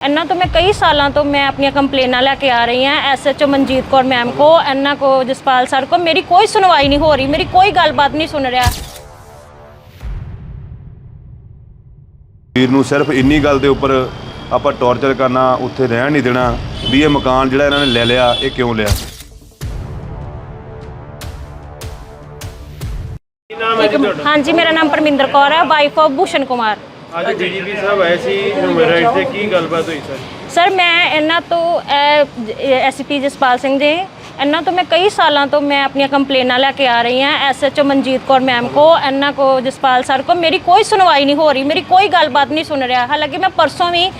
ਇਹਨਾਂ ਤੋਂ ਮੈਂ ਕਈ ਸਾਲਾਂ ਤੋਂ ਮੈਂ ਆਪਣੀਆਂ ਕੰਪਲੇਨਾਂ ਲੈ ਕੇ ਆ ਰਹੀ ਹਾਂ ਐਸਐਚਓ ਮਨਜੀਤ ਕੌਰ ਮੈਮ ਕੋ ਇਹਨਾਂ ਕੋ ਜਸਪਾਲ ਸਰ ਕੋ। ਮੇਰੀ ਕੋਈ ਸੁਣਵਾਈ ਨਹੀਂ ਹੋ ਰਹੀ ਮੇਰੀ ਕੋਈ ਗੱਲਬਾਤ ਨਹੀਂ ਸੁਣ ਰਿਹਾ। ਵੀਰ ਨੂੰ ਸਿਰਫ ਇੰਨੀ ਗੱਲ ਦੇ ਉੱਪਰ ਆਪਾਂ ਟੌਰਚਰ ਕਰਨਾ ਉੱਥੇ ਰਹਿਣ ਨਹੀਂ ਦੇਣਾ ਵੀ ਇਹ ਮਕਾਨ ਜਿਹੜਾ ਇਹਨਾਂ ਨੇ ਲੈ ਲਿਆ ਇਹ ਕਿਉਂ ਲਿਆ? ਹਾਂਜੀ ਮੇਰਾ ਨਾਮ ਪਰਮਿੰਦਰ ਕੌਰ ਹੈ ਵਾਈਫ ਆਫ ਭੂਸ਼ਣ ਕੁਮਾਰ। ਅੱਜ ਡੀਜੀਪੀ ਸਾਹਿਬ ਆਏ ਸੀ ਹਿਊਮਨ ਤੇ ਕੀ ਗੱਲਬਾਤ ਹੋਈ ਸਰ? ਸਰ, ਮੈਂ ਇਹਨਾਂ ਤੋਂ ਐਸਪੀ ਜਸਪਾਲ ਸਿੰਘ ਜੀ, ਇਹਨਾਂ ਤੋਂ ਮੈਂ ਕਈ ਸਾਲਾਂ ਤੋਂ ਮੈਂ ਆਪਣੀਆਂ ਕੰਪਲੇਨਾਂ ਲੈ ਕੇ ਆ ਰਹੀ ਹਾਂ ਐਸਐਚਓ ਮਨਜੀਤ ਕੌਰ ਮੈਮ ਕੋ, ਇਹਨਾਂ ਕੋ, ਜਸਪਾਲ ਸਰ ਕੋ, ਮੇਰੀ ਕੋਈ ਸੁਣਵਾਈ ਨਹੀਂ ਹੋ ਰਹੀ, ਮੇਰੀ ਕੋਈ ਗੱਲਬਾਤ ਨਹੀਂ ਸੁਣ ਰਿਹਾ। ਹਾਲਾਂਕਿ ਮੈਂ ਪਰਸੋਂ ਵੀ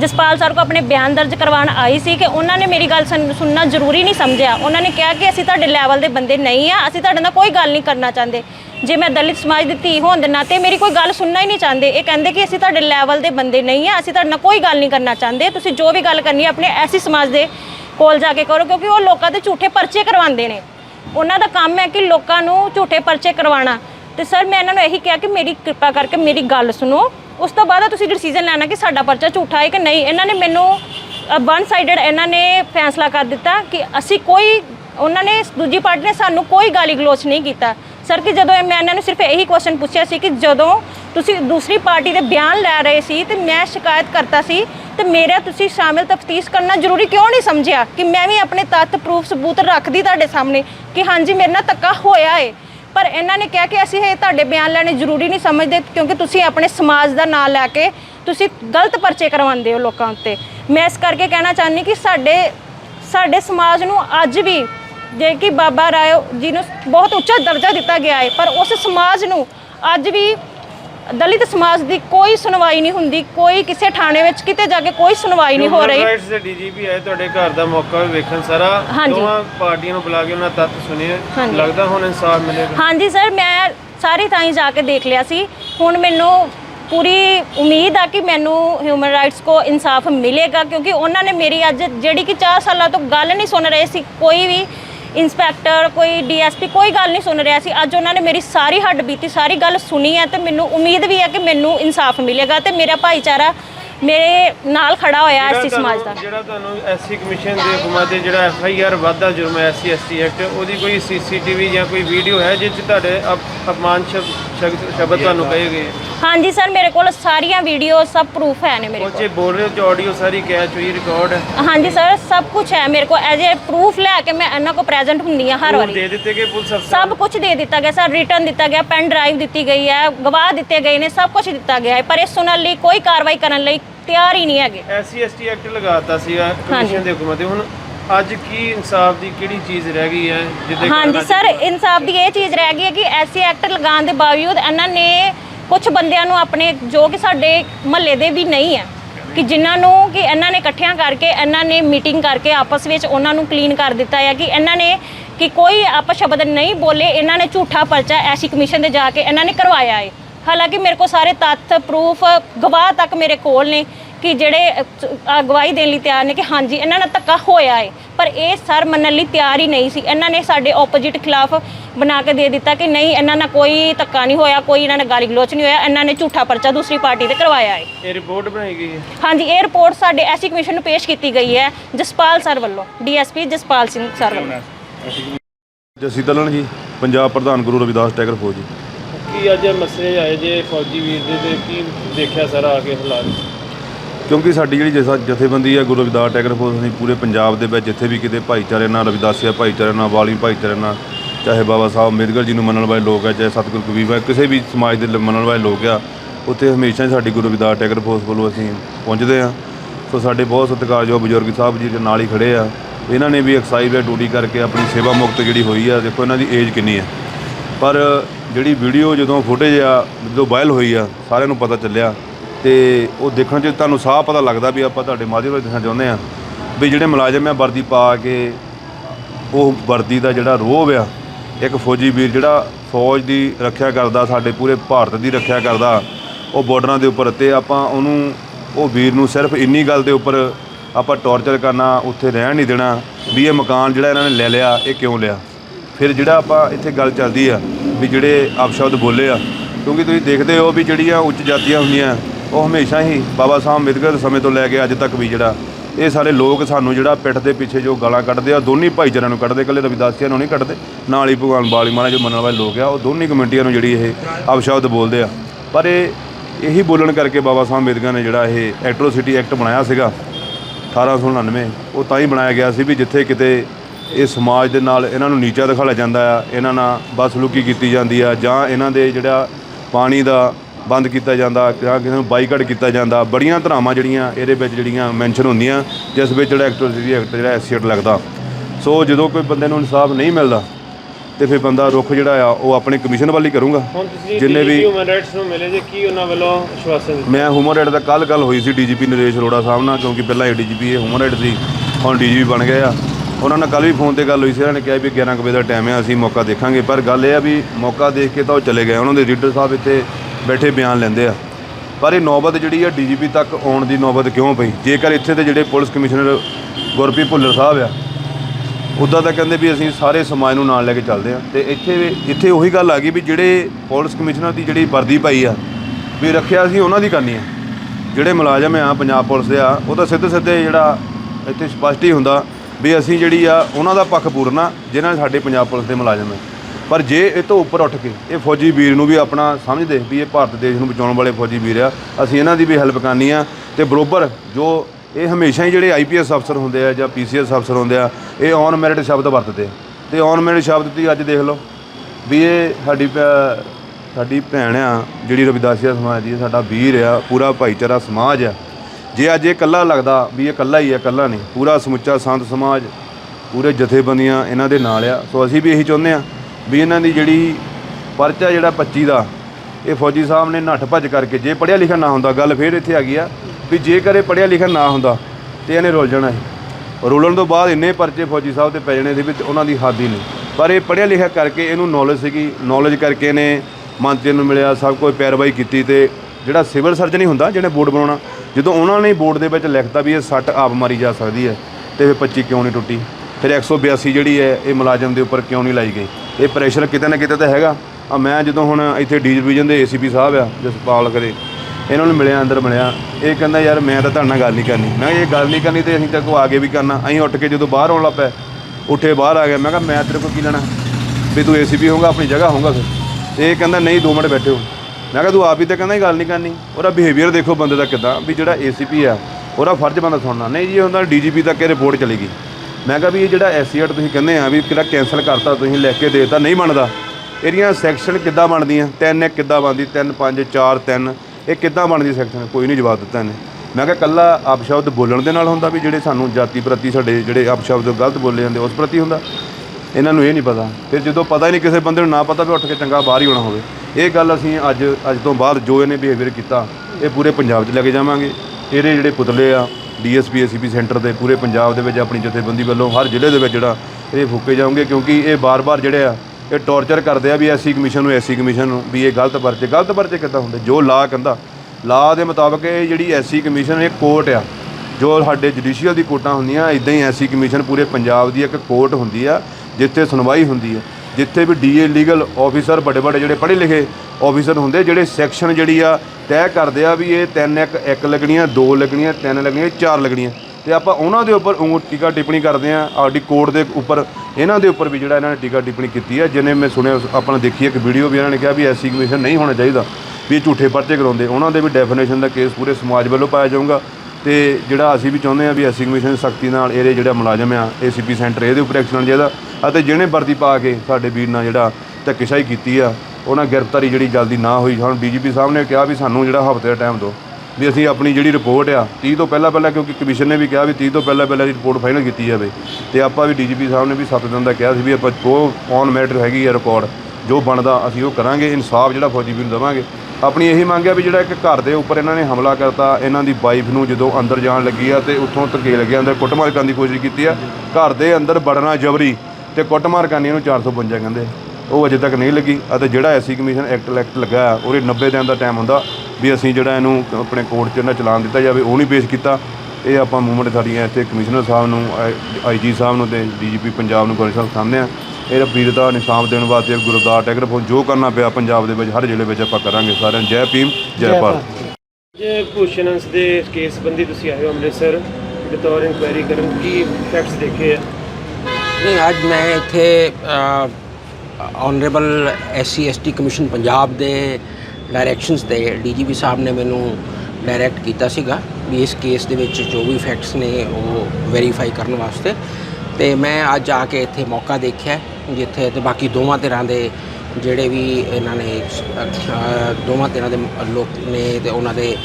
ਜਸਪਾਲ ਸਰ ਕੋ ਆਪਣੇ ਬਿਆਨ ਦਰਜ ਕਰਵਾਉਣ ਆਈ ਸੀ ਕਿ ਉਹਨਾਂ ਨੇ ਮੇਰੀ ਗੱਲ ਸੁਣ- ਸੁਣਨਾ ਜ਼ਰੂਰੀ ਨਹੀਂ ਸਮਝਿਆ। ਉਹਨਾਂ ਨੇ ਕਿਹਾ ਕਿ ਅਸੀਂ ਤੁਹਾਡੇ ਲੈਵਲ ਦੇ ਬੰਦੇ ਨਹੀਂ ਆ ਅਸੀਂ ਤੁਹਾਡੇ ਨਾਲ ਕੋਈ ਗੱਲ ਨਹੀਂ ਕਰਨਾ ਚਾਹੁੰਦੇ। ਜੇ ਮੈਂ ਦਲਿਤ ਸਮਾਜ ਦੀ ਧੀ ਹੋਣ ਦੇ ਨਾਤੇ ਮੇਰੀ ਕੋਈ ਗੱਲ ਸੁਣਨਾ ਹੀ ਨਹੀਂ ਚਾਹੁੰਦੇ। ਇਹ ਕਹਿੰਦੇ ਕਿ ਅਸੀਂ ਤੁਹਾਡੇ ਲੈਵਲ ਦੇ ਬੰਦੇ ਨਹੀਂ ਆ, ਅਸੀਂ ਤੁਹਾਡੇ ਨਾਲ ਕੋਈ ਗੱਲ ਨਹੀਂ ਕਰਨਾ ਚਾਹੁੰਦੇ। ਤੁਸੀਂ ਜੋ ਵੀ ਗੱਲ ਕਰਨੀ ਹੈ ਆਪਣੇ ਐਸੀ ਸਮਾਜ ਦੇ ਕੋਲ ਜਾ ਕੇ ਕਰੋ, ਕਿਉਂਕਿ ਉਹ ਲੋਕਾਂ ਦੇ ਝੂਠੇ ਪਰਚੇ ਕਰਵਾਉਂਦੇ ਨੇ। ਉਹਨਾਂ ਦਾ ਕੰਮ ਹੈ ਕਿ ਲੋਕਾਂ ਨੂੰ ਝੂਠੇ ਪਰਚੇ ਕਰਵਾਉਣਾ। ਤੇ ਸਰ, ਮੈਂ ਇਹਨਾਂ ਨੂੰ ਇਹੀ ਕਿਹਾ ਕਿ ਮੇਰੀ ਕਿਰਪਾ ਕਰਕੇ ਮੇਰੀ ਗੱਲ ਸੁਣੋ। ਉਸ ਤੋਂ ਬਾਅਦ ਤੁਸੀਂ ਡਿਸੀਜਨ ਲੈਣਾ ਕਿ ਸਾਡਾ ਪਰਚਾ ਝੂਠਾ ਹੈ ਕਿ ਨਹੀਂ। ਇਹਨਾਂ ਨੇ ਮੈਨੂੰ ਵਨ ਸਾਈਡਡ ਇਹਨਾਂ ਨੇ ਫੈਸਲਾ ਕਰ ਦਿੱਤਾ ਕਿ ਅਸੀਂ ਕੋਈ, ਉਹਨਾਂ ਨੇ ਦੂਜੀ ਪਾਰਟੀ ਨੇ ਸਾਨੂੰ ਕੋਈ ਗਾਲੀ ਗਲੋਚ ਨਹੀਂ ਕੀਤਾ। ਸਰ ਕਿ ਜਦੋਂ ਇਹ- ਮੈਂ ਇਹਨਾਂ ਨੂੰ ਸਿਰਫ ਇਹੀ ਕੁਐਸਚਨ ਪੁੱਛਿਆ ਸੀ ਕਿ ਜਦੋਂ ਤੁਸੀਂ ਦੂਸਰੀ ਪਾਰਟੀ ਦੇ ਬਿਆਨ ਲੈ ਰਹੇ ਸੀ ਤੇ ਮੈਂ ਸ਼ਿਕਾਇਤ ਕਰਤਾ ਸੀ, ਤੇ ਮੇਰਾ ਤੁਸੀਂ ਸ਼ਾਮਿਲ ਤਫਤੀਸ਼ ਕਰਨਾ ਜ਼ਰੂਰੀ ਕਿਉਂ ਨਹੀਂ ਸਮਝਿਆ? ਕਿ ਮੈਂ ਵੀ ਆਪਣੇ ਤੱਥ ਪ੍ਰੂਫ ਸਬੂਤ ਰੱਖਦੀ ਤੁਹਾਡੇ ਸਾਹਮਣੇ ਕਿ ਹਾਂਜੀ, ਮੇਰੇ ਨਾਲ ਧੱਕਾ ਹੋਇਆ ਏ। ਪਰ ਇਹਨਾਂ ਨੇ ਕਿਹਾ ਕਿ ਅਸੀਂ ਇਹ ਤੁਹਾਡੇ ਬਿਆਨ ਲੈਣੇ ਜ਼ਰੂਰੀ ਨਹੀਂ ਸਮਝਦੇ ਕਿਉਂਕਿ ਤੁਸੀਂ ਆਪਣੇ ਸਮਾਜ ਦਾ ਨਾਂ ਲੈ ਕੇ ਤੁਸੀਂ ਗਲਤ ਪਰਚੇ ਕਰਵਾਉਂਦੇ ਹੋ ਲੋਕਾਂ ਉੱਤੇ। ਮੈਂ ਇਸ ਕਰਕੇ ਕਹਿਣਾ ਚਾਹੁੰਦੀ ਕਿ ਸਾਡੇ ਸਾਡੇ ਸਮਾਜ ਨੂੰ ਅੱਜ ਵੀ ਜੇ ਕਿ ਬਾਬਾ ਰਾਏ ਜੀ ਨੂੰ ਬਹੁਤ ਉੱਚਾ ਦਰਜਾ ਦਿੱਤਾ ਗਿਆ ਹੈ ਪਰ ਉਸ ਸਮਾਜ ਨੂੰ ਅੱਜ ਵੀ ਦਲਿਤ ਸਮਾਜ ਦੀ ਕੋਈ ਸੁਣਵਾਈ ਨਹੀਂ ਹੁੰਦੀ ਕੋਈ ਕਿਸੇ ਥਾਣੇ ਵਿੱਚ ਕਿਤੇ ਜਾ ਕੇ ਕੋਈ ਸੁਣਵਾਈ ਨਹੀਂ ਹੋ ਰਹੀ। ਰਾਈਟਸ ਦੇ ਡੀਜੀਪੀ ਆਏ ਤੁਹਾਡੇ ਘਰ ਦਾ ਮੌਕਾ ਵੀ ਵੇਖਣ ਸਾਰਾ। ਹਾਂਜੀ। ਦੋਵਾਂ ਪਾਰਟੀਆਂ ਨੂੰ ਬੁਲਾ ਕੇ ਉਹਨਾਂ ਤੱਥ ਸੁਣੇ ਹਾਂਜੀ। ਲੱਗਦਾ ਹੁਣ ਇਨਸਾਫ ਮਿਲੇਗਾ ਹਾਂਜੀ ਸਰ ਮੈਂ ਸਾਰੀ ਥਾਈਂ ਜਾ ਕੇ ਦੇਖ ਲਿਆ ਸੀ। ਹੁਣ ਮੈਨੂੰ ਪੂਰੀ ਉਮੀਦ ਆ ਕਿ ਮੈਨੂੰ ਹਿਊਮਨ ਰਾਈਟਸ ਕੋ ਇਨਸਾਫ ਮਿਲੇਗਾ ਕਿਉਂਕਿ ਉਹਨਾਂ ਨੇ ਮੇਰੀ ਅੱਜ ਜਿਹੜੀ ਕਿ 4 ਸਾਲਾਂ ਤੋਂ ਗੱਲ ਨਹੀਂ ਸੁਣ ਰਹੇ ਸੀ ਕੋਈ ਵੀ ਇੰਸਪੈਕਟਰ ਕੋਈ ਡੀਐਸਪੀ ਕੋਈ ਗੱਲ ਨਹੀਂ ਸੁਣ ਰਿਹਾ ਸੀ। ਅੱਜ ਉਹਨਾਂ ਨੇ ਮੇਰੀ ਸਾਰੀ ਹੱਡ ਬੀਤੀ ਸਾਰੀ ਗੱਲ ਸੁਣੀ ਹੈ ਤੇ ਮੈਨੂੰ ਉਮੀਦ ਵੀ ਹੈ ਕਿ ਮੈਨੂੰ ਇਨਸਾਫ ਮਿਲੇਗਾ ਤੇ ਮੇਰਾ ਭਾਈਚਾਰਾ ਮੇਰੇ ਨਾਲ ਖੜਾ ਹੋਇਆ ਜਿਹੜਾ ਐਸੀ ਸਮਾਜ ਦਾ। ਜਿਹੜਾ ਤੁਹਾਨੂੰ ਐਸਸੀ ਕਮਿਸ਼ਨ ਦੇ ਹੁਕਮਾਂ ਤੇ ਜਿਹੜਾ ਐਫ ਆਈ ਆਰ ਵਾਧਾ ਜੁਰਮ ਐਸਸੀ ਐਸਟੀ ਐਕਟ ਉਹਦੀ ਕੋਈ ਸੀਸੀਟੀਵੀ ਜਾਂ ਕੋਈ ਵੀਡੀਓ ਹੈ ਜਿਸ 'ਚ ਤੁਹਾਡੇ ਅਪ- ਅਪਮਾਨ ਸ਼ਬਦ ਸ਼ਬਦ ਤੁਹਾਨੂੰ ਕਹੇ ਗਏ ਹਾਂਜੀ ਸਰ ਮੇਰੇ ਕੋਲ ਸਾਰੀਆਂ ਵੀਡੀਓ ਸਭ ਪ੍ਰੂਫ ਹੈ ਨੇ ਮੇਰੇ ਉਹ ਕੋਲ। 'ਚ ਬੋਲ ਰਹੇ ਹੋ ਆਡੀਓ ਸਾਰੀ ਕੈਚ ਹੋਈ ਰਿਕਾਰਡ ਹੈ। ਹਾਂਜੀ ਸਰ ਸਭ ਕੁਝ ਹੈ ਮੇਰੇ ਕੋਲ। ਐਜ ਅ ਪ੍ਰੂਫ ਲੈ ਕੇ ਮੈਂ ਇਹਨਾਂ ਕੋ ਪ੍ਰੈਜ਼ੈਂਟ ਹੁੰਦੀ ਹਾਂ ਹਰ ਉਹ ਵਾਰੀ। ਦੇ ਦਿੱਤੇ ਗਏ ਪੁਲਿਸ ਅਫਸਰ ਸਭ ਕੁਝ ਦੇ ਦਿੱਤਾ ਗਿਆ ਸਰ ਰਿਟਰਨ ਦਿੱਤਾ ਗਿਆ ਪੈਨ ਡਰਾਈਵ ਦਿੱਤੀ ਗਈ ਹੈ ਗਵਾਹ ਦਿੱਤੇ ਗਏ ਨੇ ਸਭ ਕੁਝ ਦਿੱਤਾ ਗਿਆ ਹੈ। ਪਰ ਇਹ ਸੁਣਨ ਲਈ ਕੋਈ ਕਾਰਵਾਈ ਕਰਨ ਲਈ ਤਿਆਰ ਹੀ ਨਹੀਂ ਹੈਗੇ। ਐਸਸੀ ਐਸਟੀ ਐਕਟ ਲਗਾਤਾ ਸੀਗਾ ਕਮਿਸ਼ਨ ਦੇ ਹੁਕਮਾਂ ਤੇ। ਹੁਣ ਅੱਜ ਕੀ ਇਨਸਾਫ ਦੀ ਕਿਹੜੀ ਚੀਜ਼ ਰਹਿ ਗਈ ਹੈ ਜਿਹਦੇ ਹਾਂਜੀ ਸਰ ਇਨਸਾਫ ਦੀ ਇਹ ਚੀਜ਼ ਰਹਿ ਗਈ ਹੈ ਕਿ ਐਸੀ ਐਕਟ ਲਗਾਉਣ ਦੇ ਬਾਵਜੂਦ ਇਹਨਾਂ ਨੇ ਕੁਝ ਬੰਦਿਆਂ ਨੂੰ ਆਪਣੇ ਜੋ ਕਿ ਸਾਡੇ ਮਹੱਲੇ ਦੇ ਵੀ ਨਹੀਂ ਹੈ ਕਿ ਜਿਨ੍ਹਾਂ ਨੂੰ ਕਿ ਇਹਨਾਂ ਨੇ ਇਕੱਠਿਆਂ ਕਰਕੇ ਇਹਨਾਂ ਨੇ ਮੀਟਿੰਗ ਕਰਕੇ ਆਪਸ ਵਿੱਚ ਉਹਨਾਂ ਨੂੰ ਕਲੀਨ ਕਰ ਦਿੱਤਾ ਹੈ ਕਿ ਇਹਨਾਂ ਨੇ ਕਿ ਕੋਈ ਆਪਸ ਸ਼ਬਦ ਨਹੀਂ ਬੋਲੇ ਇਹਨਾਂ ਨੇ ਝੂਠਾ ਪਰਚਾ ਐਸੀ ਕਮਿਸ਼ਨ ਦੇ ਜਾ ਕੇ ਇਹਨਾਂ ਨੇ ਕਰਵਾਇਆ ਹੈ। ਹਾਲਾਂਕਿ ਮੇਰੇ ਕੋਲ ਸਾਰੇ ਤੱਥ ਪ੍ਰੂਫ ਗਵਾਹ ਤੱਕ ਮੇਰੇ ਕੋਲ ਨੇ ਕਿ ਜਿਹੜੇ ਅ, ਅ, ਗਵਾਹੀ ਦੇਣ ਲਈ ਤਿਆਰ ਨੇ ਕਿ ਹਾਂਜੀ ਇਹਨਾਂ ਨਾਲ ਧੱਕਾ ਹੋਇਆ ਹੈ ਪਰ ਇਹ ਸਰ ਮੰਨਣ ਲਈ ਤਿਆਰ ਹੀ ਨਹੀਂ ਸੀ। ਇਹਨਾਂ ਨੇ ਸਾਡੇ ਆਪੋਜੀਟ ਖਿਲਾਫ ਬਣਾ ਕੇ ਦੇ ਦਿੱਤਾ ਕਿ ਨਹੀਂ ਇਹਨਾਂ ਨਾਲ ਕੋਈ ਧੱਕਾ ਨਹੀਂ ਹੋਇਆ ਕੋਈ ਇਹਨਾਂ ਨਾਲ ਗਾਲੀ ਗਲੋਚ ਨਹੀਂ ਹੋਇਆ ਇਹਨਾਂ ਨੇ ਝੂਠਾ ਪਰਚਾ ਦੂਸਰੀ ਪਾਰਟੀ ਤੇ ਕਰਵਾਇਆ ਹੈ ਇਹ ਰਿਪੋਰਟ ਬਣਾਈ ਗਈ ਹੈ? ਹਾਂਜੀ ਇਹ ਰਿਪੋਰਟ ਸਾਡੇ ਐਸੀ ਕਮਿਸ਼ਨ ਨੂੰ ਪੇਸ਼ ਕੀਤੀ ਗਈ ਹੈ ਜਸਪਾਲ ਸਰ ਵੱਲੋਂ ਡੀਐਸਪੀ ਜਸਪਾਲ ਸਿੰਘ ਸਰ ਵੱਲੋਂ। ਜਸੀ ਦਲਨ ਜੀ ਪੰਜਾਬ ਪ੍ਰਧਾਨ ਗੁਰੂ ਰਵਿਦਾਸ ਟੈਗਰ ਫੌਜ ਜੀ। ਕੀ ਅੱਜ ਮੈਸੇਜ ਆਏ ਜੇ ਫੌਜੀ ਵੀਰ ਦੇ ਤੇ ਕੀ ਦੇਖਿਆ ਸਾਰਾ ਆ ਕੇ ਹਾਲਾਤ? ਕਿਉਂਕਿ ਸਾਡੀ ਜਿਹੜੀ ਜਥਾ- ਜਥੇਬੰਦੀ ਹੈ, ਗੁਰੂ ਰਵਿਦਾਸ ਟੈਗਰ ਫੌਜ ਅਸੀਂ ਪੂਰੇ ਪੰਜਾਬ ਦੇ ਵਿੱਚ ਜਿੱਥੇ ਵੀ ਕਿਤੇ ਭਾਈਚਾਰੇ ਨਾਲ ਰਵਿਦਾਸੀਆ ਭਾਈਚਾਰੇ ਨਾਲ, ਵਾਲੀ ਭਾਈਚਾਰੇ ਨਾਲ, ਚਾਹੇ ਬਾਬਾ ਸਾਹਿਬ ਅੰਬੇਦਕਰ ਜੀ ਨੂੰ ਮੰਨਣ ਵਾਲੇ ਲੋਕ ਹੈ ਚਾਹੇ ਸਤਿਗੁਰੂ ਕਬੀਰ ਹੈ ਕਿਸੇ ਵੀ ਸਮਾਜ ਦੇ ਲ- ਮੰਨਣ ਵਾਲੇ ਲੋਕ ਆ, ਉੱਥੇ ਹਮੇਸ਼ਾ ਹੀ ਸਾਡੀ ਗੁਰੂ ਰਵਿਦਾਸ ਟੈਗਰ ਫੌਜ ਵੱਲੋਂ ਅਸੀਂ ਪਹੁੰਚਦੇ ਹਾਂ। ਸੋ ਸਾਡੇ ਬਹੁਤ ਸਤਿਕਾਰਯੋਗ ਬਜ਼ੁਰਗ ਸਾਹਿਬ ਜੀ ਦੇ ਨਾਲ ਹੀ ਖੜੇ ਆ। ਇਹਨਾਂ ਨੇ ਵੀ ਐਕਸਾਈਜ਼ ਵੇ ਡਿਊਟੀ ਕਰਕੇ ਆਪਣੀ ਸੇਵਾ ਮੁਕਤ ਜਿਹੜੀ ਹੋਈ ਆ, ਦੇਖੋ ਇਹਨਾਂ ਦੀ ਏਜ ਕਿੰਨੀ ਹੈ ਪਰ ਜਿਹੜੀ ਵੀਡੀਓ ਜਦੋਂ ਫੁਟੇਜ ਆ, ਜਦੋਂ ਵਾਇਰਲ ਹੋਈ ਆ, ਸਾਰਿਆਂ ਨੂੰ ਪਤਾ ਚੱਲਿਆ ਤੇ ਉਹ ਦੇਖਣ 'ਚ ਤੁਹਾਨੂੰ ਸਾਹ ਪਤਾ ਲੱਗਦਾ ਵੀ ਆਪਾਂ ਤੁਹਾਡੇ ਮਾਧਿਅਮ ਨਾਲ ਦੱਸਣਾ ਚਾਹੁੰਦੇ ਆ ਵੀ ਜਿਹੜੇ ਮੁਲਾਜ਼ਮ ਆ ਵਰਦੀ ਪਾ ਕੇ, ਉਹ ਵਰਦੀ ਦਾ ਜਿਹੜਾ ਰੋਹ ਆ, ਇੱਕ ਫੌਜੀ ਵੀਰ ਜਿਹੜਾ ਫੌਜ ਦੀ ਰੱਖਿਆ ਕਰਦਾ, ਸਾਡੇ ਪੂਰੇ ਭਾਰਤ ਦੀ ਰੱਖਿਆ ਕਰਦਾ, ਉਹ ਬਾਰਡਰਾਂ ਦੇ ਉੱਪਰ ਤੇ ਆਪਾਂ ਉਹਨੂੰ, ਉਹ ਵੀਰ ਨੂੰ ਸਿਰਫ ਇੰਨੀ ਗੱਲ ਦੇ ਉੱਪਰ ਆਪਾਂ ਟੌਰਚਰ ਕਰਨਾ, ਉੱਥੇ ਰਹਿਣ ਨਹੀਂ ਦੇਣਾ, ਵੀ ਇਹ ਮਕਾਨ ਜਿਹੜਾ ਇਹਨਾਂ ਨੇ ਲੈ ਲਿਆ, ਇਹ ਕਿਉਂ ਲਿਆ? ਫਿਰ ਜਿਹੜਾ ਆਪਾਂ ਇੱਥੇ ਗੱਲ ਚੱਲਦੀ ਆ ਵੀ ਜਿਹੜੇ ਅਪਸ਼ਬਦ ਬੋਲੇ ਆ, ਕਿਉਂਕਿ ਤੁਸੀਂ ਦੇਖਦੇ ਹੋ ਵੀ ਜਿਹੜੀਆਂ ਉੱਚ ਜਾਤੀਆਂ ਹੁੰਦੀਆਂ ਉਹ ਹਮੇਸ਼ਾ ਹੀ ਬਾਬਾ ਸਾਹਿਬ ਅੰਬੇਦਕਰ ਦੇ ਸਮੇਂ ਤੋਂ ਲੈ ਕੇ ਅੱਜ ਤੱਕ ਵੀ ਜਿਹੜਾ ਇਹ ਸਾਰੇ ਲੋਕ ਸਾਨੂੰ ਜਿਹੜਾ ਪਿੱਠ ਦੇ ਪਿੱਛੇ ਜੋ ਗਾਲਾਂ ਕੱਢਦੇ ਆ ਦੋਨੀ ਭਾਈਚਾਰਿਆਂ ਨੂੰ ਕੱਢਦੇ, ਇਕੱਲੇ ਰਵਿਦਾਸੀਆਂ ਨੂੰ ਨਹੀਂ ਕੱਢਦੇ, ਨਾਲ ਹੀ ਭਗਵਾਨ ਬਾਲੀ ਮਹਾਰਾਜ ਜੋ ਮੰਨਣ ਵਾਲੇ ਲੋਕ ਆ, ਉਹ ਦੋਨੀ ਕਮੇਟੀਆਂ ਨੂੰ ਜਿਹੜੀ ਇਹ ਅਪਸ਼ਬਦ ਬੋਲਦੇ ਆ। ਪਰ ਇਹ ਇਹੀ ਬੋਲਣ ਕਰਕੇ ਬਾਬਾ ਸਾਹਿਬ ਅੰਬੇਦਕਰ ਨੇ ਜਿਹੜਾ ਇਹ ਐਟਰੋਸਿਟੀ ਐਕਟ ਬਣਾਇਆ ਸੀਗਾ 1899 ਉਹ ਤਾਂ ਹੀ ਬਣਾਇਆ ਗਿਆ ਸੀ ਵੀ ਜਿੱਥੇ ਕਿਤੇ ਇਹ ਸਮਾਜ ਦੇ ਨਾਲ ਇਹਨਾਂ ਨੂੰ ਨੀਚਾ ਦਿਖਾਇਆ ਜਾਂਦਾ ਆ, ਇਹਨਾਂ ਨਾਲ ਬਦਸਲੂਕੀ ਕੀਤੀ ਜਾਂਦੀ ਆ, ਜਾਂ ਇਹਨਾਂ ਦੇ ਜਿਹੜਾ ਪਾਣੀ ਦਾ ਬੰਦ ਕੀਤਾ ਜਾਂਦਾ ਜਾਂ ਕਿਸੇ ਨੂੰ ਬਾਈਕਾਟ ਕੀਤਾ ਜਾਂਦਾ। ਬੜੀਆਂ ਧਰਾਵਾਂ ਜਿਹੜੀਆਂ ਇਹਦੇ ਵਿੱਚ ਜਿਹੜੀਆਂ ਮੈਂਸ਼ਨ ਹੁੰਦੀਆਂ ਜਿਸ ਵਿੱਚ ਜਿਹੜਾ ਐਕਟਰੋਸਿਟੀ ਐਕਟ ਜਿਹੜਾ ਐਸੀਟ ਲੱਗਦਾ। ਸੋ ਜਦੋਂ ਕੋਈ ਬੰਦੇ ਨੂੰ ਇਨਸਾਫ ਨਹੀਂ ਮਿਲਦਾ ਤੇ ਫਿਰ ਬੰਦਾ ਰੁੱਖ ਜਿਹੜਾ ਆ ਉਹ ਆਪਣੇ ਕਮਿਸ਼ਨ ਵੱਲ ਹੀ ਕਰੂੰਗਾ। ਜਿੰਨੇ ਵੀ ਹਿਊਮਨ ਰਾਈਟਸ ਨੂੰ ਮਿਲੇ ਜੇ ਕੀ ਉਹਨਾਂ ਵੱਲੋਂ ਆਸ਼ਵਾਸਨ ਦਿੱਤਾ ਮੈਂ ਹਿਊਮਨ ਰਾਈਟ ਦਾ ਕੱਲ ਗੱਲ ਹੋਈ ਸੀ ਡੀਜੀਪੀ ਨਰੇਸ਼ ਅਰੋੜਾ ਸਾਹਿਬ ਨਾਲ ਕਿਉਂਕਿ ਪਹਿਲਾਂ ਇਹ ਡੀਜੀਪੀ ਇਹ ਹਿਊਮਨ ਰਾਈਟ ਸੀ ਹੁਣ ਡੀਜੀਪੀ ਬਣ ਗਏ ਆ। ਉਹਨਾਂ ਨਾਲ ਕੱਲ ਵੀ ਫੋਨ ਤੇ ਗੱਲ ਹੋਈ ਸੀ ਉਹਨਾਂ ਨੇ ਕਿਹਾ ਵੀ 11 ਕੁ ਵਜੇ ਦਾ ਟਾਈਮ ਹੈ ਅਸੀਂ ਮੌਕਾ ਦੇਖਾਂਗੇ। ਪਰ ਗੱਲ ਇਹ ਆ ਵੀ ਮੌਕਾ ਦੇਖ ਕੇ ਤਾਂ ਉਹ ਚਲੇ ਗਏ ਉਹਨਾਂ ਦੇ ਰੀਡਰ ਸਾਹਿਬ ਇੱਥੇ ਬੈਠੇ ਬਿਆਨ ਲੈਂਦੇ ਆ। ਪਰ ਇਹ ਨੌਬਤ ਜਿਹੜੀ ਆ ਡੀਜੀਪੀ ਤੱਕ ਆਉਣ ਦੀ ਨੌਬਤ ਕਿਉਂ ਪਈ? ਜੇਕਰ ਇੱਥੇ ਦੇ ਜਿਹੜੇ ਪੁਲਿਸ ਕਮਿਸ਼ਨਰ ਗੁਰਪ੍ਰੀਤ ਭੁੱਲਰ ਸਾਹਿਬ ਆ, ਉੱਦਾਂ ਤਾਂ ਕਹਿੰਦੇ ਵੀ ਅਸੀਂ ਸਾਰੇ ਸਮਾਜ ਨੂੰ ਨਾਲ ਲੈ ਕੇ ਚੱਲਦੇ ਆ। ਤੇ ਇੱਥੇ ਵੀ- ਇੱਥੇ ਉਹੀ ਗੱਲ ਆ ਗਈ ਵੀ ਜਿਹੜੇ ਪੁਲਿਸ ਕਮਿਸ਼ਨਰ ਦੀ ਜਿਹੜੀ ਵਰਦੀ ਪਾਈ ਆ, ਵੀ ਰੱਖਿਆ ਸੀ ਉਹਨਾਂ ਦੀ ਕਰਨੀ ਆ। ਜਿਹੜੇ ਮੁਲਾਜ਼ਮ ਆ, ਪੰਜਾਬ ਪੁਲਿਸ ਦੇ ਆ, ਉਹ ਤਾਂ ਸਿੱਧੇ ਸਿੱਧੇ ਜਿਹੜਾ ਇੱਥੇ ਸਪਸ਼ਟ ਹੀ ਹੁੰਦਾ ਵੀ ਅਸੀਂ ਜਿਹੜੀ ਆ, ਉਹਨਾਂ ਦਾ ਪੱਖ ਪੂਰਨਾ, ਜਿਨ੍ਹਾਂ ਸਾਡੇ ਪੰਜਾਬ ਪੁਲਿਸ ਦੇ ਮੁਲਾਜ਼ਮ ਆ। ਪਰ ਜੇ ਇਹ ਤੋਂ ਉੱਪਰ ਉੱਠ ਕੇ ਇਹ ਫੌਜੀ ਵੀਰ ਨੂੰ ਵੀ ਆਪਣਾ ਸਮਝਦੇ ਵੀ ਇਹ ਭਾਰਤ ਦੇਸ਼ ਨੂੰ ਬਚਾਉਣ ਵਾਲੇ ਫੌਜੀ ਵੀਰ ਆ ਅਸੀਂ ਇਹਨਾਂ ਦੀ ਵੀ ਹੈਲਪ ਕਰਨੀ ਆ ਤੇ ਬਰੋਬਰ ਜੋ ਇਹ ਹਮੇਸ਼ਾ ਹੀ ਜਿਹੜੇ ਆਈਪੀਐਸ ਅਫਸਰ ਹੁੰਦੇ ਆ ਜਾਂ ਪੀਸੀਐਸ ਅਫਸਰ ਹੁੰਦੇ ਆ ਇਹ ਔਨ ਮੈਰਿਟ ਸ਼ਬਦ ਵਰਤਦੇ ਆ। ਤੇ ਔਨ ਮੈਰਿਟ ਸ਼ਬਦ ਦੀ ਅੱਜ ਦੇਖ ਲਓ ਵੀ ਇਹ ਸਾਡੀ ਭੈ- ਸਾਡੀ ਭੈਣ ਆ ਜਿਹੜੀ ਰਵਿਦਾਸੀਆ ਸਮਾਜ ਦੀ ਆ, ਸਾਡਾ ਵੀਰ ਆ ਪੂਰਾ ਭਾਈਚਾਰਾ ਸਮਾਜ ਆ। ਜੇ ਅੱਜ ਇਹ ਇਕੱਲਾ ਲੱਗਦਾ ਵੀ ਇਹ ਇਕੱਲਾ ਹੀ ਆ ਇਕੱਲਾ ਨਹੀਂ ਪੂਰਾ ਸਮੁੱਚਾ ਸੰਤ ਸਮਾਜ ਪੂਰੇ ਜਥੇਬੰਦੀਆਂ ਇਹਨਾਂ ਦੇ ਨਾਲ ਆ। ਸੋ ਅਸੀਂ ਵੀ ਇਹੀ ਚਾਹੁੰਦੇ ਆ ਵੀ ਇਹਨਾਂ ਦੀ ਜਿਹੜੀ ਪਰਚਾ ਜਿਹੜਾ 25 ਦਾ, ਇਹ ਫੌਜੀ ਸਾਹਿਬ ਨੇ ਨੱਠ ਭੱਜ ਕਰਕੇ ਜੇ ਪੜ੍ਹਿਆ ਲਿਖਿਆ ਨਾ ਹੁੰਦਾ, ਗੱਲ ਫੇਰ ਇੱਥੇ ਆ ਗਈ ਆ ਵੀ ਜੇਕਰ ਇਹ ਪੜ੍ਹਿਆ ਲਿਖਿਆ ਨਾ ਹੁੰਦਾ, ਤੇ ਇਹਨੇ ਰੁੱਲ ਜਾਣਾ ਸੀ। ਰੁਲਣ ਤੋਂ ਬਾਅਦ ਇੰਨੇ ਪਰਚੇ ਫੌਜੀ ਸਾਹਿਬ ਤੇ ਪੈ ਜਾਣੇ ਸੀ ਵੀ ਉਹਨਾਂ ਦੀ ਹੱਦ ਹੀ ਨਹੀਂ। ਪਰ ਇਹ ਪੜ੍ਹਿਆ ਲਿਖਿਆ ਕਰਕੇ ਇਹਨੂੰ ਨੌਲੇਜ ਸੀਗੀ ਨੌਲੇਜ ਕਰਕੇ ਇਹਨੇ ਮੰਤਰੀ ਨੂੰ ਮਿਲਿਆ, ਸਭ ਕੋਈ ਪੈਰਵਾਈ ਕੀਤੀ ਤੇ ਜਿਹੜਾ ਸਿਵਲ ਸਰਜਨ ਹੀ ਹੁੰਦਾ, ਜਿਹਨੇ ਬੋਰਡ ਬਣਾਉਣਾ, ਜਦੋਂ ਉਹਨਾਂ ਨੇ ਬੋਰਡ ਦੇ ਵਿੱਚ ਲਿਖਤਾ ਵੀ ਇਹ ਸੱਟ ਆਪ ਮਾਰੀ ਜਾ ਸਕਦੀ ਹੈ, ਤੇ ਫਿਰ 25 ਕਿਉਂ ਨਹੀਂ ਟੁੱਟੀ? ਫਿਰ 182 ਜਿਹੜੀ ਹੈ, ਇਹ ਮੁਲਾਜ਼ਮ ਦੇ ਉੱਪਰ ਕਿਉਂ ਨਹੀਂ ਲਾਈ ਗਈ? ਇਹ ਪ੍ਰੈਸ਼ਰ ਕਿਤੇ ਨਾ ਕਿਤੇ ਤਾਂ ਹੈਗਾ। ਆ ਮੈਂ ਜਦੋਂ ਹੁਣ ਇੱਥੇ ਡੀ ਡਿਵੀਜ਼ਨ ਦੇ ਏਸੀਪੀ ਸਾਹਿਬ ਆ, ਜਸਪਾਲ ਕਰੇ, ਇਹਨਾਂ ਨੂੰ ਮਿਲਿਆ, ਅੰਦਰ ਮਿਲਿਆ। ਇਹ ਕਹਿੰਦਾ, ਯਾਰ ਮੈਂ ਤਾਂ ਤੁਹਾਡੇ ਨਾਲ ਗੱਲ ਨਹੀਂ ਕਰਨੀ। ਮੈਂ ਕਿਹਾ, ਇਹ ਗੱਲ ਨਹੀਂ ਕਰਨੀ ਤੇ ਅਸੀਂ ਤਾਂ ਕੋ ਆਗੇ ਵੀ ਕਰਨਾ। ਅਸੀਂ ਉੱਠ ਕੇ ਜਦੋਂ ਬਾਹਰ ਆਉਣ ਲੱਗ ਪਏ, ਉੱਠੇ ਬਾਹਰ ਆ ਗਿਆ ਮੈਂ ਕਿਹਾ, ਮੈਂ ਤੇਰੇ ਕੋਲ ਕੀ ਲੈਣਾ? ਵੀ ਤੂੰ ਏਸੀਪੀ ਹੋਊਗਾ, ਆਪਣੀ ਜਗ੍ਹਾ ਹੋਊਗਾ ਫਿਰ। ਇਹ ਕਹਿੰਦਾ, ਨਹੀਂ 2 ਮਿੰਟ ਬੈਠੇ ਹੋ। ਮੈਂ ਕਿਹਾ, ਤੂੰ ਆਪ ਹੀ ਤਾਂ ਕਹਿੰਦਾ, ਇਹ ਗੱਲ ਨਹੀਂ ਕਰਨੀ। ਉਹਦਾ ਬਿਹੇਵੀਅਰ ਦੇਖੋ ਬੰਦੇ ਦਾ ਕਿਦਾਂ, ਵੀ ਜਿਹੜਾ ਏਸੀਪੀ ਆ, ਉਹਦਾ ਫਰਜ਼ ਬੰਦਾ ਸੁਣਨਾ। ਨਹੀਂ ਜੀ ਹੁੰਦਾ ਡੀਜੀਪੀ ਤੱਕ ਇਹ ਰਿਪੋਰਟ ਚਲੀ ਗਈ। ਮੈਂ ਕਿਹਾ ਵੀ ਇਹ ਜਿਹੜਾ ਐਸਸੀਆਰ ਤੁਸੀਂ ਕਹਿੰਦੇ ਆ ਵੀ ਕਿਹੜਾ ਕੈਨਸਲ ਕਰਤਾ, ਤੁਸੀਂ ਲਿਖ ਕੇ ਦੇਤਾ, ਨਹੀਂ ਬਣਦਾ। ਇਹਦੀਆਂ ਸੈਕਸ਼ਨ ਕਿੱਦਾਂ ਬਣਦੀਆਂ? ਤਿੰਨ ਇੱਕ ਕਿੱਦਾਂ ਬਣਦੀ? 3 5 4 3 ਇਹ ਕਿੱਦਾਂ ਬਣਦੀ ਸੈਕਸ਼ਨ ਕੋਈ ਨਹੀਂ ਜਵਾਬ ਦਿੱਤਾ ਇਹਨੇ। ਮੈਂ ਕਿਹਾ ਕੱਲਾ ਅਪਸ਼ਬਦ ਬੋਲਣ ਦੇ ਨਾਲ ਹੁੰਦਾ ਵੀ ਜਿਹੜੇ ਸਾਨੂੰ ਜਾਤੀ ਪ੍ਰਤੀ ਸਾਡੇ ਜਿਹੜੇ ਅਪਸ਼ਬਦ ਗਲਤ ਬੋਲੇ ਜਾਂਦੇ, ਉਸ ਪ੍ਰਤੀ ਹੁੰਦਾ? ਇਹਨਾਂ ਨੂੰ ਇਹ ਨਹੀਂ ਪਤਾ। ਫਿਰ ਜਦੋਂ ਪਤਾ ਹੀ ਨਹੀਂ ਕਿਸੇ ਬੰਦੇ ਨੂੰ ਨਾ ਪਤਾ ਵੀ ਉੱਠ ਕੇ ਚੰਗਾ ਬਾਹਰ ਹੀ ਹੋਣਾ ਹੋਵੇ। ਇਹ ਗੱਲ ਅਸੀਂ ਅੱਜ ਅੱਜ ਤੋਂ ਬਾਅਦ ਜੋ ਇਹਨੇ ਬਿਹੇਵੀਅਰ ਕੀਤਾ, ਇਹ ਪੂਰੇ ਪੰਜਾਬ 'ਚ ਲੈ ਕੇ ਜਾਵਾਂਗੇ। ਇਹਦੇ ਜਿਹੜੇ ਪੁਤਲੇ ਆ ਡੀਐਸਪੀ, ਏਸੀਪੀ ਸੈਂਟਰ ਦੇ ਪੂਰੇ ਪੰਜਾਬ ਦੇ ਵਿੱਚ ਆਪਣੀ ਜਥੇਬੰਦੀ ਵੱਲੋਂ ਹਰ ਜ਼ਿਲ੍ਹੇ ਦੇ ਵਿੱਚ ਜਿਹੜਾ ਇਹ ਫੂਕੇ ਜਾਓਗੇ ਕਿਉਂਕਿ ਇਹ ਬਾਰ-ਬਾਰ ਜਿਹੜੇ ਆ, ਇਹ ਟੌਰਚਰ ਕਰਦੇ ਆ ਵੀ ਐਸੀ ਕਮਿਸ਼ਨ ਨੂੰ ਐਸੀ ਕਮਿਸ਼ਨ ਨੂੰ ਵੀ ਇਹ ਗਲਤ ਪਰਚੇ ਗਲਤ ਪਰਚੇ ਕਿੱਦਾਂ ਹੁੰਦੇ? ਜੋ ਲਾ ਕਹਿੰਦਾ, ਲਾ ਦੇ ਮੁਤਾਬਕ ਇਹ ਜਿਹੜੀ ਐਸੀ ਕਮਿਸ਼ਨ, ਇਹ ਕੋਰਟ ਆ। ਜੋ ਸਾਡੇ ਜੁਡੀਸ਼ੀਅਲ ਦੀ ਕੋਰਟਾਂ ਹੁੰਦੀਆਂ ਇਦਾਂ ਹੀ ਐਸੀ ਕਮਿਸ਼ਨ ਪੂਰੇ ਪੰਜਾਬ ਦੀ ਇੱਕ ਕੋਰਟ ਹੁੰਦੀ ਆ, ਜਿੱਥੇ ਸੁਣਵਾਈ ਹੁੰਦੀ ਆ। ਜਿੱਥੇ ਵੀ ਡੀਏ, ਲੀਗਲ ਆਫੀਸਰ ਵੱਡੇ ਵੱਡੇ ਜਿਹੜੇ ਪੜ੍ਹੇ ਲਿਖੇ ਆਫੀਸਰ ਹੁੰਦੇ, ਜਿਹੜੇ ਸੈਕਸ਼ਨ ਜਿਹੜੀ ਆ ਤੈਅ ਕਰਦੇ ਆ ਵੀ ਇਹ ਤਿੰਨ ਇੱਕ ਇੱਕ ਲੱਗਣੀਆਂ, ਦੋ ਲੱਗਣੀਆਂ, ਤਿੰਨ ਲੱਗਣੀਆਂ ਚਾਰ ਲੱਗਣੀਆਂ। ਤੇ ਆਪਾਂ ਉਹਨਾਂ ਦੇ ਉੱਪਰ ਉਹ ਟੀਕਾ ਟਿੱਪਣੀ ਕਰਦੇ ਆ ਆਡੀ ਕੋਰਟ ਦੇ ਉੱਪਰ, ਇਹਨਾਂ ਦੇ ਉੱਪਰ ਵੀ ਜਿਹੜਾ ਇਹਨਾਂ ਨੇ ਟੀਕਾ ਟਿੱਪਣੀ ਕੀਤੀ ਆ, ਜਿਹਨੇ ਮੈਂ ਸੁਣਿਆ ਉਸ- ਆਪਣਾ ਦੇਖੀ ਇੱਕ ਵੀਡੀਓ ਵੀ ਇਹਨਾਂ ਨੇ ਕਿਹਾ ਵੀ ਐਸਸੀ ਕਮਿਸ਼ਨ ਨਹੀਂ ਹੋਣਾ ਚਾਹੀਦਾ, ਵੀ ਇਹ ਝੂਠੇ ਪਰਚੇ ਕਰਾਉਂਦੇ। ਉਹਨਾਂ ਦੇ ਵੀ ਡੈਫੀਨੇਸ਼ਨ ਦਾ ਕੇਸ ਪੂਰੇ ਸਮਾਜ ਵੱਲੋਂ ਪਾਇਆ ਜਾਊਗਾ। ਤੇ ਜਿਹੜਾ ਅਸੀਂ ਵੀ ਚਾਹੁੰਦੇ ਆ ਵੀ ਐਸਸੀ ਕਮਿਸ਼ਨ ਸਖਤੀ ਨਾਲ ਇਹਦੇ ਜਿਹੜਾ ਮੁਲਾਜ਼ਮ ਆ ਏਸੀਪੀ ਸੈਂਟਰ ਇਹਦੇ ਉੱਪਰ ਐਕਸ਼ਨ ਚਾਹੀਦਾ। ਅਤੇ ਜਿਹਨੇ ਵਰਦੀ ਪਾ ਕੇ ਸਾਡੇ ਵੀਰ ਨਾਲ ਜਿਹੜਾ ਧੱਕੇਸ਼ਾਹੀ ਕੀਤੀ ਆ ਉਹਨਾਂ ਗ੍ਰਿਫਤਾਰੀ ਜਿਹੜੀ ਜਲਦੀ ਨਾ ਹੋਈ। ਸਾਨੂੰ ਡੀਜੀਪੀ ਸਾਹਿਬ ਨੇ ਕਿਹਾ ਵੀ ਸਾਨੂੰ ਜਿਹੜਾ ਹਫ਼ਤੇ ਦਾ ਟਾਈਮ ਦਿਓ ਵੀ ਅਸੀਂ ਆਪਣੀ ਜਿਹੜੀ ਰਿਪੋਰਟ ਆ 30 ਤੋਂ ਪਹਿਲਾਂ ਪਹਿਲਾਂ ਕਿਉਂਕਿ ਕਮਿਸ਼ਨ ਨੇ ਵੀ ਕਿਹਾ ਵੀ 30 ਤੋਂ ਪਹਿਲਾਂ ਪਹਿਲਾਂ ਦੀ ਰਿਪੋਰਟ ਫਾਈਨਲ ਕੀਤੀ ਜਾਵੇ। ਤੇ ਆਪਾਂ ਵੀ ਡੀਜੀਪੀ ਸਾਹਿਬ ਨੇ ਵੀ 7 ਦਿਨ ਦਾ ਕਿਹਾ ਸੀ ਵੀ ਆਪਾਂ ਜੋ ਔਨ ਮੈਟਰ ਹੈਗੀ ਆ ਰਿਕਾਰਡ ਜੋ ਬਣਦਾ ਅਸੀਂ ਉਹ ਕਰਾਂਗੇ, ਇਨਸਾਫ ਜਿਹੜਾ ਫੌਜੀ ਵੀ ਨੂੰ ਦੇਵਾਂਗੇ। ਆਪਣੀ ਇਹੀ ਮੰਗ ਹੈ ਵੀ ਜਿਹੜਾ ਇੱਕ ਘਰ ਦੇ ਉੱਪਰ ਇਹਨਾਂ ਨੇ ਹਮਲਾ ਕਰਤਾ, ਇਹਨਾਂ ਦੀ ਵਾਈਫ ਨੂੰ ਜਦੋਂ ਅੰਦਰ ਜਾਣ ਲੱਗੀ ਆ ਤੇ ਉੱਥੋਂ ਧੱਕੇ ਲੱਗੇ ਅੰਦਰ ਕੁੱਟਮਾਰ ਕਰਨ ਦੀ ਕੋਸ਼ਿਸ਼ ਕੀਤੀ ਆ। ਘਰ ਦੇ ਅੰਦਰ ਬੜਨਾ ਜਬਰੀ ਤੇ ਕੁੱਟਮਾਰ ਕਰਨੀ ਇਹਨੂੰ 452 ਕਹਿੰਦੇ ਉਹ ਅਜੇ ਤੱਕ ਨਹੀਂ ਲੱਗੀ। ਅਤੇ ਜਿਹੜਾ ਐਸਸੀ ਕਮਿਸ਼ਨ ਐਕਟ ਐਕਟ ਲੱਗਾ ਉਹਦੇ 90 ਦਿਨ ਦਾ ਟਾਈਮ ਹੁੰਦਾ ਵੀ ਅਸੀਂ ਜਿਹੜਾ ਇਹਨੂੰ ਆਪਣੇ ਕੋਰਟ 'ਚ ਇਹਨਾਂ ਚਲਾਨ ਦਿੱਤਾ ਜਾਵੇ ਉਹ ਨਹੀਂ ਪੇਸ਼ ਕੀਤਾ। ਇਹ ਆਪਾਂ ਮੂਵਮੈਂਟ ਸਾਡੀਆਂ ਇੱਥੇ ਕਮਿਸ਼ਨਰ ਸਾਹਿਬ ਨੂੰ ਆਈਜੀ ਸਾਹਿਬ ਨੂੰ ਤੇ ਡੀਜੀਪੀ ਪੰਜਾਬ ਨੂੰ ਗੌਰਵ ਸਾਹਿਬ ਸਾਹਮਣੇ ਆ। ਇਹਦਾ ਵੀਰਤਾ ਨਿਸ਼ਾਨ ਦੇਣ ਵਾਸਤੇ ਗੁਰਦਾਰ ਟੈਗਰ ਜੋ ਕਰਨਾ ਪਿਆ ਪੰਜਾਬ ਦੇ ਵਿੱਚ ਹਰ ਜ਼ਿਲ੍ਹੇ ਵਿੱਚ ਆਪਾਂ ਕਰਾਂਗੇ ਸਾਰਿਆਂ ਨੂੰ। ਜੈ ਭੀਮ ਜੈ ਭਾਰਤ। ਜੇ ਭੂਸ਼ਣੰਸ ਦੇ ਕੇਸ ਸੰਬੰਧੀ ਤੁਸੀਂ ਆਏ ਹੋ ਅੰਮ੍ਰਿਤਸਰ ਬਤੌਰ ਇਨਕੁਆਇਰੀ ਕਰਨ ਕੀ ਫੈਕਟਸ ਦੇਖੇ ਆ? ਨਹੀਂ ਅੱਜ ਮੈਂ ਇੱਥੇ honourable SC ST commission Punjab ਦੇ ਡਾਇਰੈਕਸ਼ਨਸ ਤੇ ਡੀਜੀਪੀ ਸਾਹਿਬ ਨੇ ਮੈਨੂੰ ਡਾਇਰੈਕਟ ਕੀਤਾ ਸੀਗਾ ਵੀ ਇਸ ਕੇਸ ਦੇ ਵਿੱਚ ਜੋ ਵੀ ਫੈਕਟਸ ਨੇ ਉਹ ਵੈਰੀਫਾਈ ਕਰਨ ਵਾਸਤੇ। ਤੇ ਮੈਂ ਅੱਜ ਆ ਕੇ ਇੱਥੇ ਮੌਕਾ ਦੇਖਿਆ, ਜਿੱਥੇ ਤੇ ਬਾਕੀ ਦੋਵਾਂ ਧਿਰਾਂ ਦੇ ਜਿਹੜੇ ਵੀ ਇਹਨਾਂ ਨੇ ਦੋਵਾਂ ਧਿਰਾਂ ਦੇ ਲੋਕ ਨੇ ਤੇ ਉਹਨਾਂ ਦੇ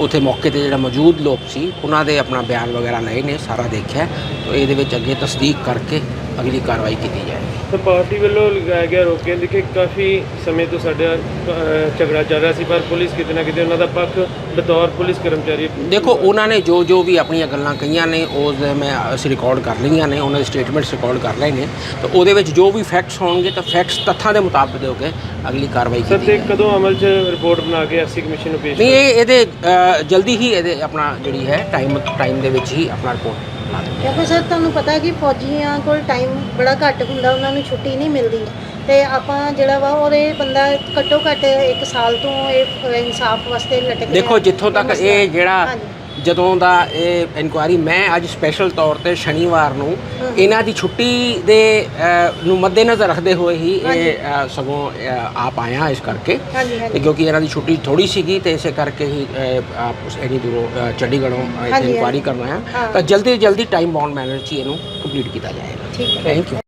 ਉੱਥੇ ਮੌਕੇ ਤੇ ਜਿਹੜਾ ਮੌਜੂਦ ਲੋਕ ਸੀ, ਉਹਨਾਂ ਦੇ ਆਪਣਾ ਬਿਆਨ ਵਗੈਰਾ ਲਏ ਨੇ, ਸਾਰਾ ਦੇਖਿਆ। ਤੇ ਇਹਦੇ ਵਿੱਚ ਅੱਗੇ ਤਸਦੀਕ ਕਰਕੇ ਅਗਲੀ ਕਾਰਵਾਈ ਕੀਤੀ ਜਾਏਗੀ ਤਾਂ ਪਾਰਟੀ ਵੱਲੋਂ ਲਗਾਇਆ ਗਿਆ ਰੋਕੇ ਦੇਖੇ ਕਾਫੀ ਸਮੇਂ ਤੋਂ ਸਾਡਾ ਅਹ, ਝਗੜਾ ਚੱਲ ਰਿਹਾ ਸੀ ਪਰ ਪੁਲਿਸ ਕਿਤੇ ਨਾ ਕਿਤੇ ਉਹਨਾਂ ਦਾ ਪੱਖ ਬਤੌਰ ਪੁਲਿਸ ਕਰਮਚਾਰੀ ਦੇਖੋ ਉਹਨਾਂ ਨੇ ਜੋ ਜੋ ਵੀ ਆਪਣੀਆਂ ਗੱਲਾਂ ਕਹੀਆਂ ਨੇ ਉਸ ਦੇ ਮੈਂ ਅਸੀਂ ਰਿਕਾਰਡ ਕਰ ਲਈਆਂ ਨੇ ਉਹਨਾਂ ਦੇ ਸਟੇਟਮੈਂਟਸ ਰਿਕਾਰਡ ਕਰ ਲਏ ਨੇ ਤਾਂ ਉਹਦੇ ਵਿੱਚ ਜੋ ਵੀ ਫੈਕਟਸ ਹੋਣਗੇ ਤਾਂ ਫੈਕਟਸ ਤੱਥਾਂ ਦੇ ਮੁਤਾਬਕ ਹੋ ਕੇ ਅਗਲੀ ਕਾਰਵਾਈ ਸਰ ਕੀਤੀ ਤੇ ਜਾਏਗੀ ਕਦੋਂ ਅਮਲ 'ਚ ਰਿਪੋਰਟ ਬਣਾ ਕੇ ਐਸਸੀ ਕਮਿਸ਼ਨ ਨੂੰ ਪੇਸ਼ ਨਹੀਂ ਇਹ ਇਹਦੇ ਅ, ਜਲਦੀ ਹੀ ਇਹਦੇ ਆਪਣਾ ਜਿਹੜੀ ਹੈ ਟਾਈਮ ਟਾਈਮ ਦੇ ਵਿੱਚ ਹੀ ਆਪਣਾ ਰਿਪੋਰਟ ਕਿਉਂਕਿ ਸਰ ਤੁਹਾਨੂੰ ਪਤਾ ਕਿ ਫੌਜੀਆਂ ਕੋਲ ਟਾਈਮ ਬੜਾ ਘੱਟ ਹੁੰਦਾ ਉਹਨਾਂ ਨੂੰ ਛੁੱਟੀ ਨਹੀਂ ਮਿਲਦੀ ਤੇ ਆਪਾਂ ਜਿਹੜਾ ਵਾ ਉਹਦੇ ਬੰਦਾ ਘੱਟੋ ਘੱਟ ਇੱਕ ਸਾਲ ਤੋਂ ਇਹ ਇਨਸਾਫ ਵਾਸਤੇ ਲਟਕ ਰਿਹਾ ਦੇਖੋ ਜਿੱਥੋਂ ਤੱਕ। ਇਹ ਜਿਹੜਾ। ਜਦੋਂ ਦਾ ਇਹ ਇਨਕੁਆਇਰੀ ਮੈਂ ਅੱਜ ਸਪੈਸ਼ਲ ਤੌਰ ਤੇ ਸ਼ਨੀਵਾਰ ਨੂੰ ਇਹਨਾਂ ਦੀ ਛੁੱਟੀ ਦੇ ਨੂੰ ਮੱਦੇਨਜ਼ਰ ਰੱਖਦੇ ਹੋਏ ਹੀ ਇਹ ਸਗੋਂ ਆਪ ਆਇਆ ਇਸ ਕਰਕੇ। ਕਿਉਂਕਿ ਇਹਨਾਂ ਦੀ ਛੁੱਟੀ ਥੋੜੀ ਸੀਗੀ ਤੇ ਇਸੇ ਕਰਕੇ ਹੀ ਆਪ ਇੰਨੀ ਦੂਰੋਂ ਅ, ਚੰਡੀਗੜ੍ਹੋਂ ਇਨਕੁਆਇਰੀ। ਕਰਨ ਹਾਂ। ਤਾਂ ਜਲਦੀ ਜਲਦੀ ਟਾਈਮ ਬਾਉਂਡ ਮੈਨਰ 'ਚ ਇਹਨੂੰ ਕੰਪਲੀਟ ਕੀਤਾ ਜਾਏਗਾ। Thank you